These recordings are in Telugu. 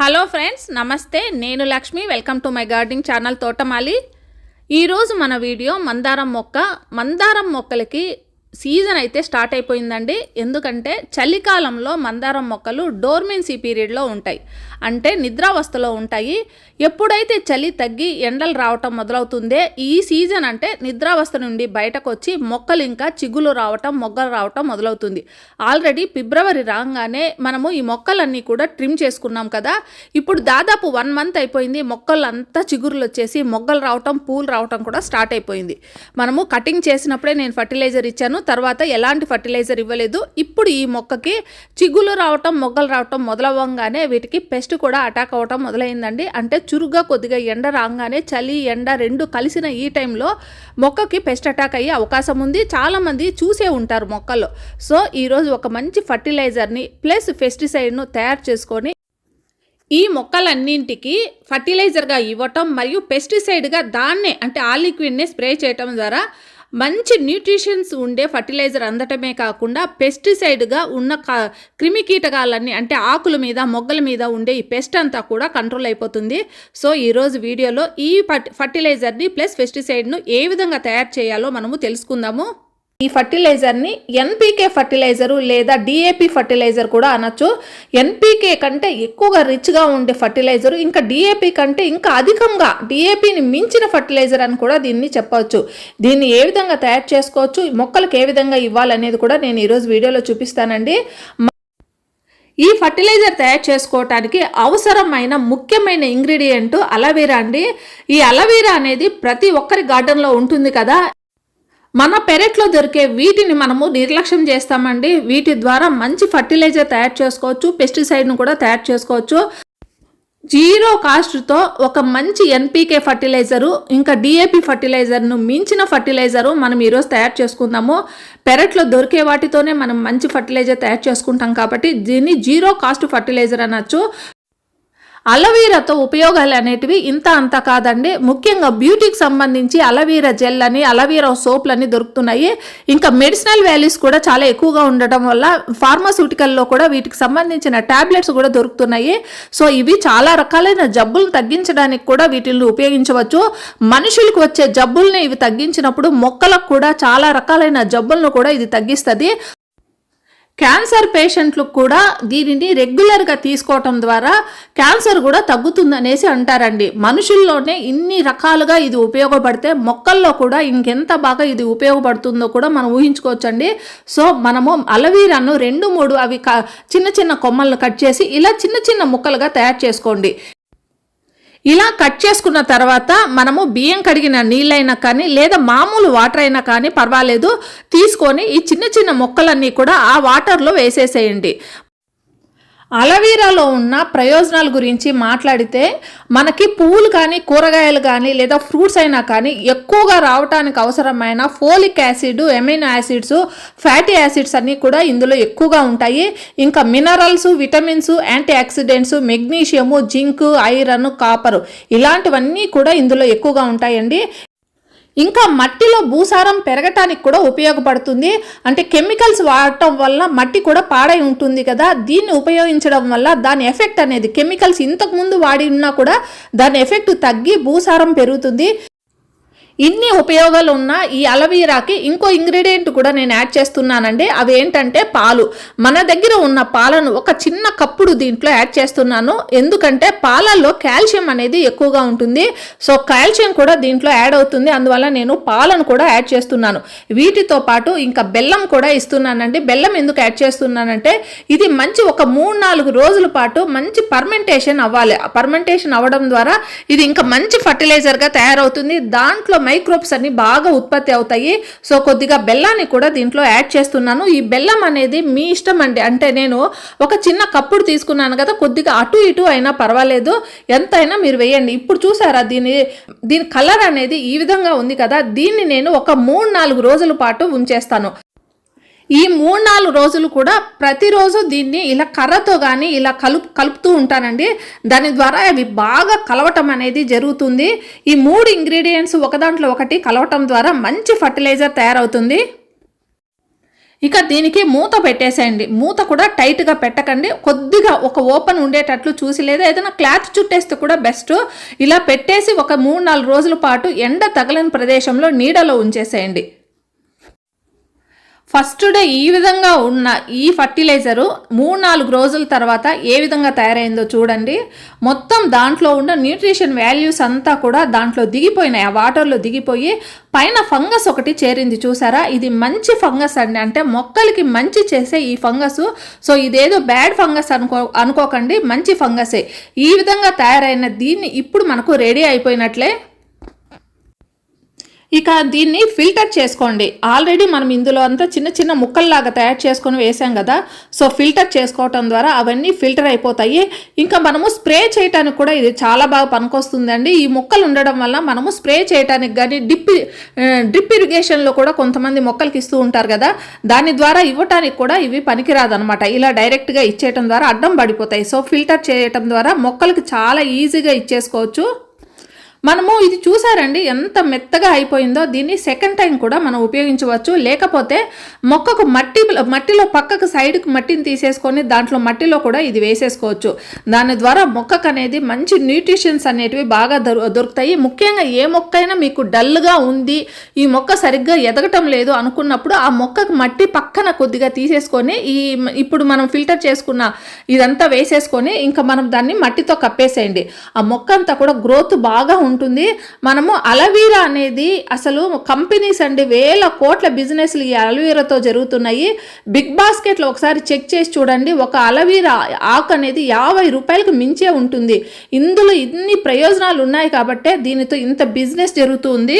హలో ఫ్రెండ్స్ నమస్తే. నేను Lakshmi. Welcome to my gardening channel Thotamali. ఈరోజు మన వీడియో మందారం మొక్క మందారం మొక్కలకి సీజన్ అయితే స్టార్ట్ అయిపోయిందండి. ఎందుకంటే చలికాలంలో మందారం మొక్కలు డోర్మెన్సీ పీరియడ్లో ఉంటాయి. అంటే నిద్రావస్థలో ఉంటాయి. ఎప్పుడైతే చలి తగ్గి ఎండలు రావటం మొదలవుతుందే ఈ సీజన్ అంటే నిద్రావస్థ నుండి బయటకు వచ్చి మొక్కలు ఇంకా చిగులు రావటం మొగ్గలు రావటం మొదలవుతుంది. ఆల్రెడీ ఫిబ్రవరి రాగానే మనము ఈ మొక్కలన్నీ కూడా ట్రిమ్ చేసుకున్నాం కదా. ఇప్పుడు దాదాపు వన్ మంత్ అయిపోయింది మొక్కలు అంతా చిగురులు వచ్చేసి మొగ్గలు రావటం పూలు రావటం కూడా స్టార్ట్ అయిపోయింది. మనము కటింగ్ చేసినప్పుడే నేను ఫర్టిలైజర్ ఇచ్చాను. తర్వాత ఎలాంటి ఫర్టిలైజర్ ఇవ్వలేదు. ఇప్పుడు ఈ మొక్కకి చిగులు రావటం మొగ్గలు రావటం మొదలవ్వగానే వీటికి పెస్ట్ కూడా అటాక్ అవ్వటం మొదలైందండి. అంటే చురుగ్గా కొద్దిగా ఎండ రాగానే చలి ఎండ రెండు కలిసిన ఈ టైంలో మొక్కకి పెస్ట్ అటాక్ అయ్యే అవకాశం ఉంది. చాలామంది చూసే ఉంటారు మొక్కలు. సో ఈరోజు ఒక మంచి ఫర్టిలైజర్ని ప్లస్ పెస్టిసైడ్ను తయారు చేసుకొని ఈ మొక్కలన్నింటికి ఫర్టిలైజర్గా ఇవ్వటం మరియు పెస్టిసైడ్గా దాన్నే అంటే ఆ లిక్విడ్ని స్ప్రే చేయటం ద్వారా మంచి న్యూట్రిషన్స్ ఉండే ఫర్టిలైజర్ అందటమే కాకుండా పెస్టిసైడ్గా ఉన్న క క్రిమి కీటకాలన్నీ అంటే ఆకుల మీద మొగ్గల మీద ఉండే ఈ పెస్ట్ అంతా కూడా కంట్రోల్ అయిపోతుంది. సో ఈరోజు వీడియోలో ఈ ఫర్టిలైజర్ని ప్లస్ పెస్టిసైడ్ను ఏ విధంగా తయారు చేయాలో మనము తెలుసుకుందాము. ఈ ఫర్టిలైజర్ని ఎన్పీకే ఫర్టిలైజరు లేదా డిఏపి ఫర్టిలైజర్ కూడా అనొచ్చు. ఎన్పీకే కంటే ఎక్కువగా రిచ్గా ఉండే ఫర్టిలైజరు ఇంకా డిఏపి కంటే ఇంకా అధికంగా డిఏపిని మించిన ఫర్టిలైజర్ అని కూడా దీన్ని చెప్పవచ్చు దీన్ని ఏ విధంగా తయారు చేసుకోవచ్చు మొక్కలకు ఏ విధంగా ఇవ్వాలనేది కూడా నేను ఈరోజు వీడియోలో చూపిస్తానండి. ఈ ఫర్టిలైజర్ తయారు చేసుకోవటానికి అవసరమైన ముఖ్యమైన ఇంగ్రీడియంట్ అలవీరా అండి. ఈ అలవీరా అనేది ప్రతి ఒక్కరి గార్డెన్లో ఉంటుంది కదా. మన పెరట్లో దొరికే వీటిని మనము నిర్లక్ష్యం చేస్తామండి. వీటి ద్వారా మంచి ఫర్టిలైజర్ తయారు చేసుకోవచ్చు పెస్టిసైడ్ను కూడా తయారు చేసుకోవచ్చు. జీరో కాస్ట్తో ఒక మంచి ఎన్పీకే ఫర్టిలైజరు ఇంకా డిఏపి ఫర్టిలైజర్ను మించిన ఫర్టిలైజరు మనం ఈరోజు తయారు చేసుకుందాము. పెరట్లో దొరికే వాటితోనే మనం మంచి ఫర్టిలైజర్ తయారు చేసుకుంటాం కాబట్టి దీన్ని జీరో కాస్ట్ ఫర్టిలైజర్ అనొచ్చు. అలవీరాతో ఉపయోగాలు అనేటివి ఇంత అంత కాదండి. ముఖ్యంగా బ్యూటీకి సంబంధించి అలవీరా జెల్ అని అలవీరా సోప్లని దొరుకుతున్నాయి. ఇంకా మెడిసినల్ వాల్యూస్ కూడా చాలా ఎక్కువగా ఉండటం వల్ల ఫార్మాస్యూటికల్లో కూడా వీటికి సంబంధించిన ట్యాబ్లెట్స్ కూడా దొరుకుతున్నాయి. సో ఇవి చాలా రకాలైన జబ్బులను తగ్గించడానికి కూడా వీటిని ఉపయోగించవచ్చు. మనుషులకు వచ్చే జబ్బుల్ని ఇవి తగ్గించినప్పుడు మొక్కలకు కూడా చాలా రకాలైన జబ్బులను కూడా ఇది తగ్గిస్తుంది. క్యాన్సర్ పేషెంట్లకు కూడా దీనిని రెగ్యులర్గా తీసుకోవటం ద్వారా క్యాన్సర్ కూడా తగ్గుతుందనేసి అంటారండి. మనుషుల్లోనే ఇన్ని రకాలుగా ఇది ఉపయోగపడితే మొక్కల్లో కూడా ఇంకెంత బాగా ఇది ఉపయోగపడుతుందో కూడా మనం ఊహించుకోవచ్చండి. సో మనము అలవీరాను రెండు మూడు అవి చిన్న చిన్న కొమ్మలను కట్ చేసి ఇలా చిన్న చిన్న ముక్కలుగా తయారు చేసుకోండి. ఇలా కట్ చేసుకున్న తర్వాత మనము బియ్యం కడిగిన నీళ్ళైనా కానీ లేదా మామూలు వాటర్ అయినా కానీ పర్వాలేదు తీసుకొని ఈ చిన్న చిన్న మొక్కలన్నీ కూడా ఆ వాటర్లో వేసేసేయండి. అలవీరాలో ఉన్న ప్రయోజనాల గురించి మాట్లాడితే మనకి పువ్వులు కానీ కూరగాయలు కానీ లేదా ఫ్రూట్స్ అయినా కానీ ఎక్కువగా రావడానికి అవసరమైన folic acid amino acids fatty acids అన్నీ కూడా ఇందులో ఎక్కువగా ఉంటాయి. ఇంకా minerals vitamins antioxidants magnesium zinc iron copper ఇలాంటివన్నీ కూడా ఇందులో ఎక్కువగా ఉంటాయండి. ఇంకా మట్టిలో భూసారం పెరగటానికి కూడా ఉపయోగపడుతుంది. అంటే కెమికల్స్ వాడటం వల్ల మట్టి కూడా పాడై ఉంటుంది కదా. దీన్ని ఉపయోగించడం వల్ల దాని ఎఫెక్ట్ అనేది కెమికల్స్ ఇంతకుముందు వాడి ఉన్నా కూడా దాని ఎఫెక్ట్ తగ్గి భూసారం పెరుగుతుంది. ఇన్ని ఉపయోగాలు ఉన్న ఈ అలవీరాకి ఇంకో ఇంగ్రీడియంట్ కూడా నేను యాడ్ చేస్తున్నానండి. అవి ఏంటంటే పాలు. మన దగ్గర ఉన్న పాలను ఒక చిన్న కప్పుడు దీంట్లో యాడ్ చేస్తున్నాను. ఎందుకంటే పాలల్లో కాల్షియం అనేది ఎక్కువగా ఉంటుంది. సో కాల్షియం కూడా దీంట్లో యాడ్ అవుతుంది. అందువల్ల నేను పాలను కూడా యాడ్ చేస్తున్నాను. వీటితో పాటు ఇంకా బెల్లం కూడా ఇస్తున్నానండి. బెల్లం ఎందుకు యాడ్ చేస్తున్నానంటే ఇది మంచి ఒక మూడు నాలుగు రోజుల పాటు మంచి పర్మెంటేషన్ అవ్వాలి. పర్మెంటేషన్ అవ్వడం ద్వారా ఇది ఇంకా మంచి ఫర్టిలైజర్గా తయారవుతుంది. దాంట్లో మైక్రోబ్స్ అన్ని బాగా ఉత్పత్తి అవుతాయి. సో కొద్దిగా బెల్లాన్ని కూడా దీంట్లో యాడ్ చేస్తున్నాను. ఈ బెల్లం అనేది మీ ఇష్టం అండి. అంటే నేను ఒక చిన్న కప్పుడు తీసుకున్నాను కదా కొద్దిగా అటు ఇటు అయినా పర్వాలేదు. ఎంతైనా మీరు వేయండి. ఇప్పుడు చూసారా దీని దీని కలర్ అనేది ఈ విధంగా ఉంది కదా. దీన్ని నేను ఒక మూడు నాలుగు రోజుల పాటు ఉంచేస్తాను. ఈ మూడు నాలుగు రోజులు కూడా ప్రతిరోజు దీన్ని ఇలా కర్రతో కానీ ఇలా కలుపు కలుపుతూ ఉంటానండి. దాని ద్వారా అవి బాగా కలవటం అనేది జరుగుతుంది. ఈ మూడు ఇంగ్రీడియంట్స్ ఒకదాంట్లో ఒకటి కలవటం ద్వారా మంచి ఫర్టిలైజర్ తయారవుతుంది. ఇక దీనికి మూత పెట్టేసేయండి. మూత కూడా టైట్గా పెట్టకండి. కొద్దిగా ఒక ఓపెన్ ఉండేటట్లు చూసి లేదా ఏదైనా క్లాత్ చుట్టేస్తే కూడా బెస్ట్. ఇలా పెట్టేసి ఒక మూడు నాలుగు రోజుల పాటు ఎండ తగలని ప్రదేశంలో నీడలో ఉంచేసేయండి. ఫస్ట్ డే ఈ విధంగా ఉన్న ఈ ఫర్టిలైజరు మూడు నాలుగు రోజుల తర్వాత ఏ విధంగా తయారైందో చూడండి. మొత్తం దాంట్లో ఉన్న న్యూట్రిషన్ వాల్యూస్ అంతా కూడా దాంట్లో దిగిపోయినాయి. ఆ వాటర్లో దిగిపోయి పైన ఫంగస్ ఒకటి చేరింది చూసారా? ఇది మంచి ఫంగస్ అండి. అంటే మొక్కలకి మంచి చేసే ఈ ఫంగస్. సో ఇదేదో బ్యాడ్ ఫంగస్ అనుకో అనుకోకండి. మంచి ఫంగసే. ఈ విధంగా తయారైన దీన్ని ఇప్పుడు మనకు రెడీ అయిపోయినట్లే ఇక దీన్ని ఫిల్టర్ చేసుకోండి. ఆల్రెడీ మనం ఇందులో అంతా చిన్న చిన్న ముక్కల్లాగా తయారు చేసుకొని వేసాం కదా. సో ఫిల్టర్ చేసుకోవటం ద్వారా అవన్నీ ఫిల్టర్ అయిపోతాయి. ఇంకా మనము స్ప్రే చేయడానికి కూడా ఇది చాలా బాగా పనికొస్తుందండి. ఈ ముక్కలు ఉండడం వల్ల మనము స్ప్రే చేయడానికి కానీ డిప్ డ్రిప్ ఇరిగేషన్లో కూడా కొంతమంది మొక్కలకి ఇస్తూ ఉంటారు కదా. దాని ద్వారా ఇవ్వటానికి కూడా ఇవి పనికిరాదనమాట ఇలా డైరెక్ట్గా ఇచ్చేయటం ద్వారా అడ్డం పడిపోతాయి. సో ఫిల్టర్ చేయటం ద్వారా మొక్కలకి చాలా ఈజీగా ఇచ్చేసుకోవచ్చు. మనము ఇది చూసారండి ఎంత మెత్తగా అయిపోయిందో. దీన్ని సెకండ్ టైం కూడా మనం ఉపయోగించవచ్చు. లేకపోతే మొక్కకు మట్టి మట్టిలో పక్కకు సైడ్కి మట్టిని తీసేసుకొని దాంట్లో మట్టిలో కూడా ఇది వేసేసుకోవచ్చు. దాని ద్వారా మొక్కకు అనేది మంచి న్యూట్రిషన్స్ అనేటివి బాగా దొరుకుతాయి. ముఖ్యంగా ఏ మొక్క అయినా మీకు డల్గా ఉంది ఈ మొక్క సరిగ్గా ఎదగటం లేదు అనుకున్నప్పుడు ఆ మొక్కకు మట్టి పక్కన కొద్దిగా తీసేసుకొని ఈ ఇప్పుడు మనం ఫిల్టర్ చేసుకున్న ఇదంతా వేసేసుకొని ఇంకా మనం దాన్ని మట్టితో కప్పేసేయండి. ఆ మొక్క అంతా కూడా గ్రోత్ బాగా ఉంటుంది ఉంటుంది. మనము అలవీరా అనేది అసలు కంపెనీస్ అండి వేల కోట్ల బిజినెస్లు ఈ అలవీరాతో జరుగుతున్నాయి. బిగ్ బాస్కెట్లో ఒకసారి చెక్ చేసి చూడండి. ఒక అలవీరా ఆకు అనేది యాభై రూపాయలకు మించే ఉంటుంది. ఇందులో ఇన్ని ప్రయోజనాలు ఉన్నాయి కాబట్టే దీనితో ఇంత బిజినెస్ జరుగుతుంది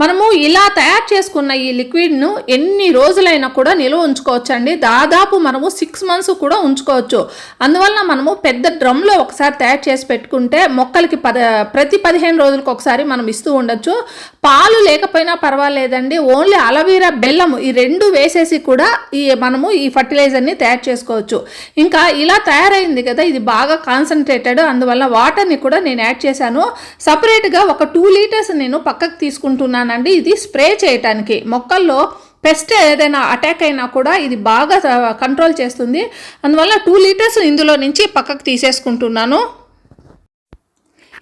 మనము ఇలా తయారు చేసుకున్న ఈ లిక్విడ్ను ఎన్ని రోజులైనా కూడా నిల్వ ఉంచుకోవచ్చు అండి దాదాపు మనము సిక్స్ మంత్స్ కూడా ఉంచుకోవచ్చు. అందువలన మనము పెద్ద డ్రమ్లో ఒకసారి తయారు చేసి పెట్టుకుంటే మొక్కలకి పద ప్రతి పదిహేను రోజులకు ఒకసారి మనం ఇస్తూ ఉండొచ్చు. పాలు లేకపోయినా పర్వాలేదండి. ఓన్లీ అలవీరా బెల్లం ఈ రెండు వేసేసి కూడా ఈ మనము ఈ ఫర్టిలైజర్ని తయారు చేసుకోవచ్చు. ఇంకా ఇలా తయారైంది కదా ఇది బాగా కాన్సన్ట్రేటెడ్ అందువల్ల వాటర్ని కూడా నేను యాడ్ చేశాను. సపరేట్గా ఒక టూ లీటర్స్ నేను పక్కకు తీసుకుంటున్నాను. చెప్తున్నానండి ఇది స్ప్రే చేయటానికి. మొక్కల్లో పెస్ట్ ఏదైనా అటాక్ అయినా కూడా ఇది బాగా కంట్రోల్ చేస్తుంది. అందువల్ల టూ లీటర్స్ ఇందులో నుంచి పక్కకు తీసేసుకుంటున్నాను.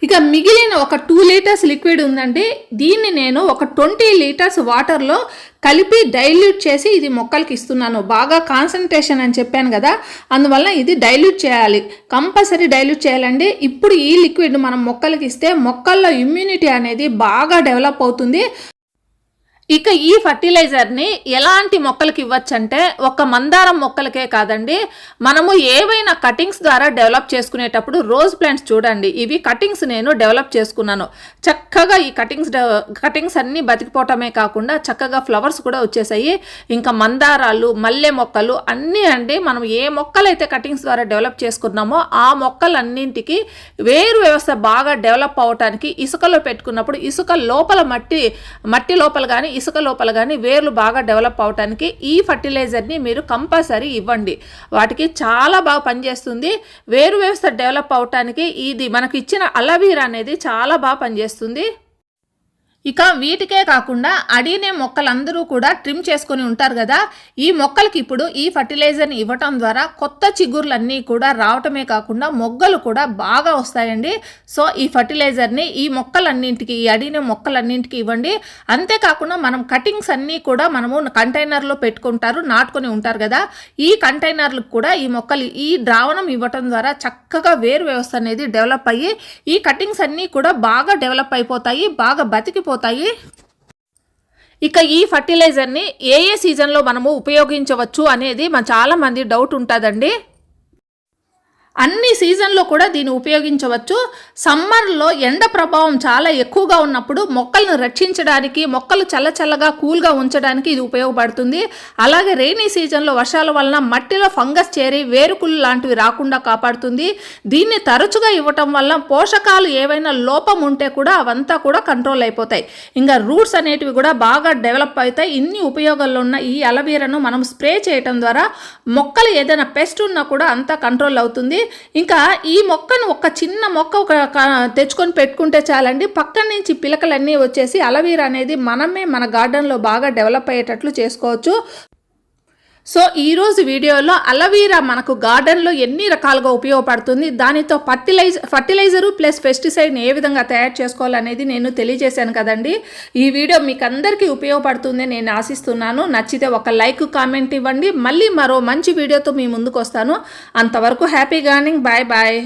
ఇక మిగిలిన ఒక టూ లీటర్స్ లిక్విడ్ ఉందండి దీన్ని నేను ఒక ట్వంటీ లీటర్స్ వాటర్లో కలిపి డైల్యూట్ చేసి ఇది మొక్కలకి ఇస్తున్నాను. బాగా కాన్సన్ట్రేషన్ అని చెప్పాను కదా అందువల్ల ఇది డైల్యూట్ చేయాలి. కంపల్సరీ డైల్యూట్ చేయాలండి. ఇప్పుడు ఈ లిక్విడ్ మనం మొక్కలకి ఇస్తే మొక్కల్లో ఇమ్యూనిటీ అనేది బాగా డెవలప్ అవుతుంది. ఇక ఈ ఫర్టిలైజర్ని ఎలాంటి మొక్కలకి ఇవ్వచ్చంటే ఒక మందారం మొక్కలకే కాదండి. మనము ఏవైనా కటింగ్స్ ద్వారా డెవలప్ చేసుకునేటప్పుడు రోజ్ ప్లాంట్స్ చూడండి. ఇవి కటింగ్స్ నేను డెవలప్ చేసుకున్నాను. చక్కగా ఈ కటింగ్స్ కటింగ్స్ అన్నీ బతికిపోవటమే కాకుండా చక్కగా ఫ్లవర్స్ కూడా వచ్చేసాయి. ఇంకా మందారాలు మల్లె మొక్కలు అన్నీ అండి. మనం ఏ మొక్కలైతే కటింగ్స్ ద్వారా డెవలప్ చేసుకున్నామో ఆ మొక్కలన్నింటికి వేరు వ్యవస్థ బాగా డెవలప్ అవటానికి ఇసుకలో పెట్టుకున్నప్పుడు ఇసుక లోపల మట్టి మట్టి లోపల కానీ ఇసుక లోపల కానీ వేర్లు బాగా డెవలప్ అవడానికి ఈ ఫర్టిలైజర్ని మీరు కంపల్సరీ ఇవ్వండి. వాటికి చాలా బాగా పనిచేస్తుంది. వేరు వ్యవస్థ డెవలప్ అవటానికి ఇది మనకి ఇచ్చిన అలవీరా అనేది చాలా బాగా పనిచేస్తుంది. ఇక వీటికే కాకుండా అడినే మొక్కలందరూ కూడా ట్రిమ్ చేసుకొని ఉంటారు కదా. ఈ మొక్కలకి ఇప్పుడు ఈ ఫర్టిలైజర్ని ఇవ్వటం ద్వారా కొత్త చిగుర్లన్నీ కూడా రావటమే కాకుండా మొగ్గలు కూడా బాగా వస్తాయండి. సో ఈ ఫర్టిలైజర్ని ఈ మొక్కలన్నింటికి ఈ అడినే మొక్కలన్నింటికి ఇవ్వండి. అంతేకాకుండా మనం కటింగ్స్ అన్నీ కూడా మనము కంటైనర్లో పెట్టుకుంటారు నాటుకొని ఉంటారు కదా. ఈ కంటైనర్లకు కూడా ఈ మొక్కలు ఈ ద్రావణం ఇవ్వటం ద్వారా చక్కగా వేరు వ్యవస్థ అనేది డెవలప్ అయ్యి ఈ కటింగ్స్ అన్నీ కూడా బాగా డెవలప్ అయిపోతాయి బాగా బతికిపో పోతాయి. ఇక ఈ ఫర్టిలైజర్ని ఏ ఏ సీజన్లో మనము ఉపయోగించవచ్చు అనేది మన చాలామంది డౌట్ ఉంటుందండి. అన్ని సీజన్లో కూడా దీన్ని ఉపయోగించవచ్చు. సమ్మర్లో ఎండ ప్రభావం చాలా ఎక్కువగా ఉన్నప్పుడు మొక్కలను రక్షించడానికి మొక్కలు చల్లచల్లగా కూల్గా ఉంచడానికి ఇది ఉపయోగపడుతుంది. అలాగే రెయినీ సీజన్లో వర్షాల వలన మట్టిలో ఫంగస్ చేరి వేరుకులు లాంటివి రాకుండా కాపాడుతుంది. దీన్ని తరచుగా ఇవ్వటం వల్ల పోషకాలు ఏవైనా లోపం ఉంటే కూడా అవంతా కూడా కంట్రోల్ అయిపోతాయి. ఇంకా రూట్స్ అనేటివి కూడా బాగా డెవలప్ అవుతాయి. ఇన్ని ఉపయోగాల్లో ఉన్న ఈ అలవీరను మనం స్ప్రే చేయటం ద్వారా మొక్కలు ఏదైనా పెస్ట్ ఉన్నా కూడా అంతా కంట్రోల్ అవుతుంది. ఇంకా ఈ మొక్కను ఒక చిన్న మొక్క ఒక తెచ్చుకొని పెట్టుకుంటే చాలండి. పక్కన నుంచి పిలకలన్నీ వచ్చేసి అలవీరా అనేది మనమే మన గార్డెన్లో బాగా డెవలప్ అయ్యేటట్లు చేసుకోవచ్చు. సో ఈరోజు వీడియోలో అలవీరా మనకు గార్డెన్లో ఎన్ని రకాలుగా ఉపయోగపడుతుంది? దానితో ఫర్టిలైజర్ ఫర్టిలైజరు ప్లస్ పెస్టిసైడ్ని ఏ విధంగా తయారు చేసుకోవాలనేది నేను తెలియజేశాను కదండి. ఈ వీడియో మీకు అందరికీ ఉపయోగపడుతుంది నేను ఆశిస్తున్నాను. నచ్చితే ఒక లైక్ కామెంట్ ఇవ్వండి. మళ్ళీ మరో మంచి వీడియోతో మీ ముందుకు వస్తాను. అంతవరకు హ్యాపీ గార్నింగ్ బాయ్ బాయ్